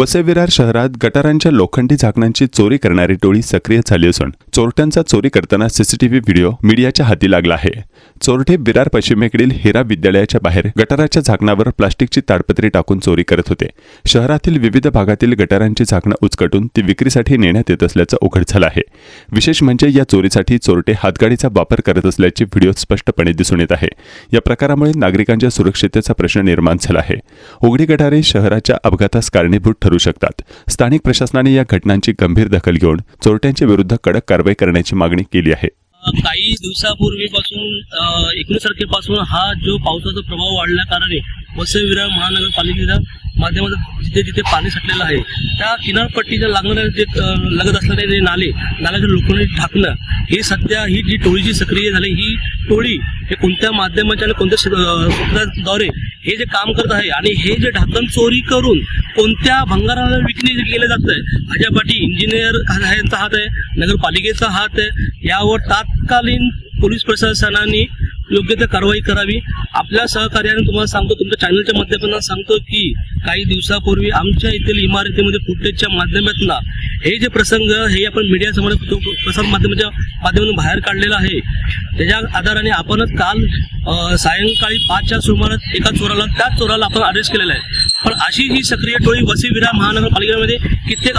वसविरार शहरात गटारांच्या लोखंडी झाकणांची चोरी करणारी टोळी सक्रिय झाली असून चोरट्यांचा चोरी करताना सीसीटीव्ही व्हिडिओ मीडियाच्या हाती लागला आहे. चोरटे विरार पश्चिमेकडील हिरा विद्यालयाच्या बाहेर गटाराच्या झाकणावर प्लास्टिकची ताडपत्री टाकून चोरी करत होते. शहरातील विविध भागातील गटारांची झाकणं उचकटून ती विक्रीसाठी नेण्यात येत असल्याचं उघड झालं आहे. विशेष म्हणजे या चोरीसाठी चोरटे हातगाडीचा वापर करत असल्याचे व्हिडिओ स्पष्टपणे दिसून येत आहे. या प्रकारामुळे नागरिकांच्या सुरक्षिततेचा प्रश्न निर्माण झाला आहे. उघडी गटारे शहराच्या अपघातास कारणीभूत ठरू शकतात. स्थानिक प्रशासनाने या घटनांची गंभीर दखल घेऊन चोरट्यांच्या विरुद्ध कडक कारवाई करण्याची मागणी केली आहे. काही दिवसापूर्वीपासून एकोणीस तारखेपासून हा जो पावसाचा प्रभाव वाढल्या कारणे वसई महानगरपालिकेच्या माध्यमातून जिथे जिथे पाणी साठलेलं आहे त्या किनारपट्टीच्या लागणारे जे लगत असणारे जे नाले नाल्याचे लोखंडी ढाकणं हे सध्या ही जी टोळी जी सक्रिय झाली ही टोळी हे कोणत्या माध्यमाच्या आणि कोणत्या क्षेत्राद्वारे हे जे काम करत आहे आणि हे जे ढाकण चोरी करून कोणत्या भंगाराला विकणे केलं जात आहे ह्याच्या पाठी इंजिनियर यांचा हात आहे नगरपालिकेचा हात आहे यावर तात्कालीन पोलीस प्रशासनाने योग्य ते कारवाई करावी. आपल्या सहकार्याने तुम्हाला सांगतो तुमच्या चॅनलच्या माध्यमातून सांगतो की काही दिवसापूर्वी आमच्या येथील इमारतीमध्ये फुटेजच्या माध्यमातून हे जे प्रसंग हे आपण मीडियासमोर तो प्रसार माध्यमाच्या माध्यमातून बाहेर काढलेला आहे. त्याच्या आधाराने आपणच काल सायंकाळी पाचच्या सुमारास एका चोराला त्याच चोराला आपण अरेस्ट केलेला आहे. पण अशी ही सक्रिय टोळी वसी महानगरपालिकेमध्ये कित्येक